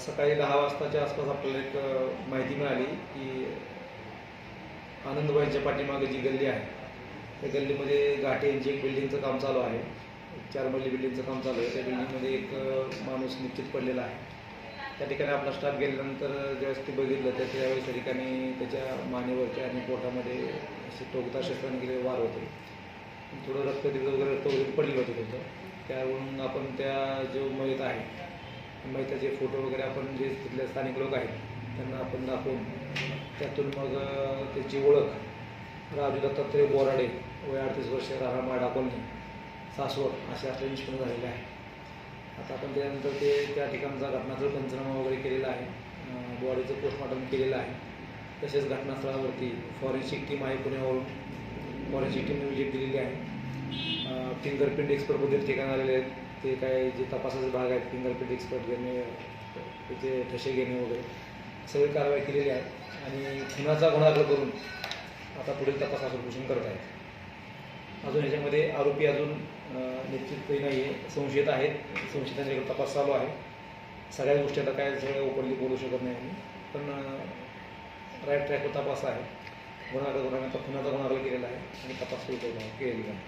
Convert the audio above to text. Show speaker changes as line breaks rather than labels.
सकाळी दहा वाजताच्या आसपास आपल्याला एक माहिती मिळाली की आनंदबाईंच्या पाठीमागे जी गल्ली आहे त्या गल्लीमध्ये घाटे यांची एक बिल्डिंगचं काम चालू आहे. चार मजली बिल्डिंगचं काम चालू आहे. त्या बिल्डिंगमध्ये एक माणूस निश्चित पडलेला आहे. त्या ठिकाणी आपला स्टाफ गेल्यानंतर ज्यावेळेस ते बघितलं तर त्यावेळेस त्या ठिकाणी त्याच्या मानेवरच्या आणि पोटामध्ये असे टोकता शस्त्राने गेलेले वार होते. थोडं रक्त तिथं वगैरे रक्त वगैरे पडलेलं होतं त्याचं. त्यावरून आपण त्या जो मयत आहे मग त्याचे फोटो वगैरे आपण जे तिथले स्थानिक लोक आहेत त्यांना आपण दाखवून त्यातून मग त्याची ओळख राजू दत्तात्रय बोराडे वय अडतीस वर्ष राहणार डाकोलनी सासवड असे आपले निष्पन्न झालेले आहे आता आपण त्यानंतर ते त्या ठिकाणचा घटनास्थळ पंचनामा वगैरे केलेला आहे. बॉडीचं पोस्टमॉर्टम केलेलं आहे. तसेच घटनास्थळावरती फॉरेन्सिक टीम आहे पुण्यावरून. फॉरेन्सिक टीमने विजिट दिलेली आहे. फिंगरप्रिंट एक्सपर्टमध्ये ठिकाण आलेले आहेत. ते काय जे तपासाचे भाग आहेत फिंगरप्रिंट एक्सपर्ट घेणे त्याचे ठसे घेणे वगैरे सगळी कारवाई केलेली आहे. आणि खुनाचा गुन्हा दाखल करून आता पुढील तपास आसून करत आहेत. अजून याच्यामध्ये आरोपी अजून अं, निश्चित नाही आहे संशयित आहेत. संशयितांच्याकडे तपास चालू आहे. सगळ्या गोष्टी आता काय सगळ्या ओपनली बोलू शकत नाही आम्ही. पण राईट ट्रॅकवर तपास आहे. गुन्हा गुन्हा आता खुनाचा गुन्हा दाखल केलेला आहे आणि तपास सुरू केलेला आहे केलेली आहे.